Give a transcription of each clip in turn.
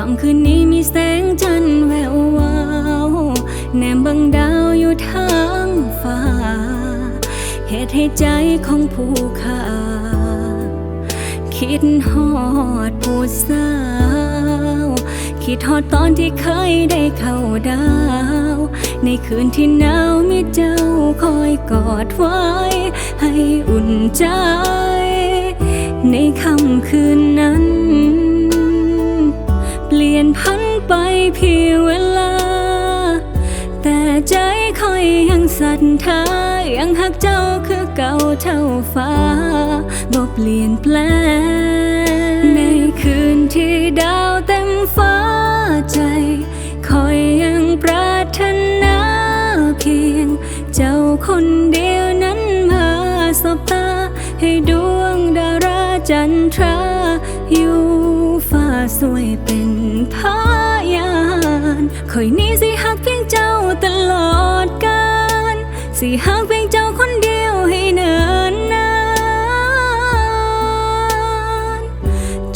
ค่ำคืนนี้มีแสงจันทร์แวววาวแนมบังดาวอยู่ทางฟ้า เหตุให้ใจของผู้ค่าคิดฮอดผู้สาว คิดฮอดตอนที่เคยได้เข้าดาว ในคืนที่หนาวมีเจ้าคอยกอดไว้ ให้อุ่นใจ ในค่ำคืนนั้น พันไปเพียงเวลา แต่ใจคอยยังศรัทธายังหักเจ้าคือเก่าเท่าฟ้าบ่เปลี่ยนแปลง ในคืนที่ดาวเต็มฟ้าใจคอยยังปรารถนาเพียง เจ้าคนเดียวนั้นมาสบตา ให้ดวงดาราจันทราอยู่ฟ้าสวยเป็น พยานคอยนี้สิหักเพียงเจ้าตลอดกาลสิหักเพียงเจ้าคนเดียวให้เนินนาน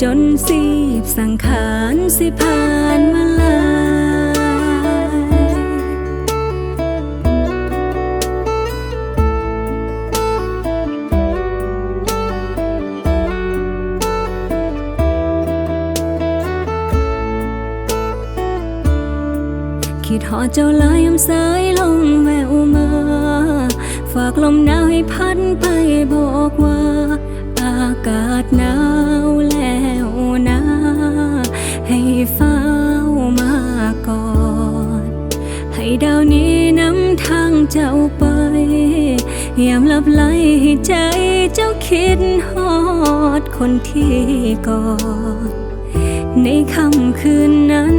จนสีบสังขารสิผ่านมาลา คิดหอดเจ้าลายยามสายลมแววมา ฝากลมหนาวให้พัดไปบอกว่า อากาศหนาวแล้วนะให้เฝ้ามาก่อน ให้ดาวนี้นำทางเจ้าไปยามลับไหลให้ใจเจ้าคิดฮอดคนที่กอดในค่ำคืนนั้น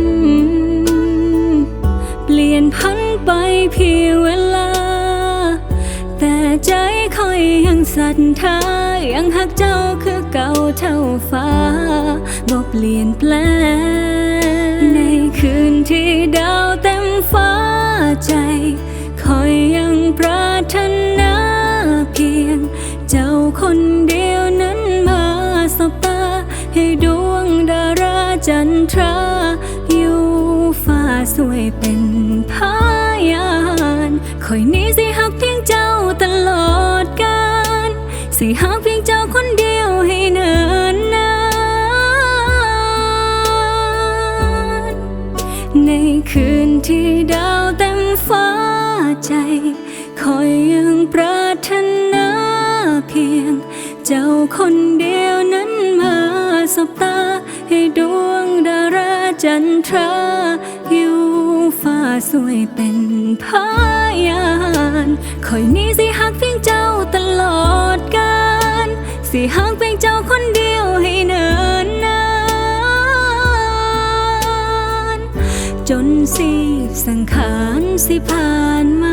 ศรัทธายังหักเจ้าคือเก่าเท่าฟ้าบ่เปลี่ยนแปลง ในคืนที่ดาวเต็มฟ้าใจ คอยยังปรารถนาเพียง เจ้าคนเดียวนั้นมาสบตาให้ดวงดาราจันทราอยู่ฟ้าสวยเป็นพยานคอยนี้สิ สิหักเพียงเจ้าคนเดียวให้เนินนานในคืนที่ดาวเต็มฟ้าใจ คอยยังปรารถนาเพียง เจ้าคนเดียวนั้นมาสบตา ให้ดวงดาราจันทราอยู่ฟ้าสวยเป็นพยาน คอยนี้สิหักเพียงเจ้าตลอด สิหักเพียงเจ้าคนเดียวให้เนินนานจนสิบสังขารสิผ่านมา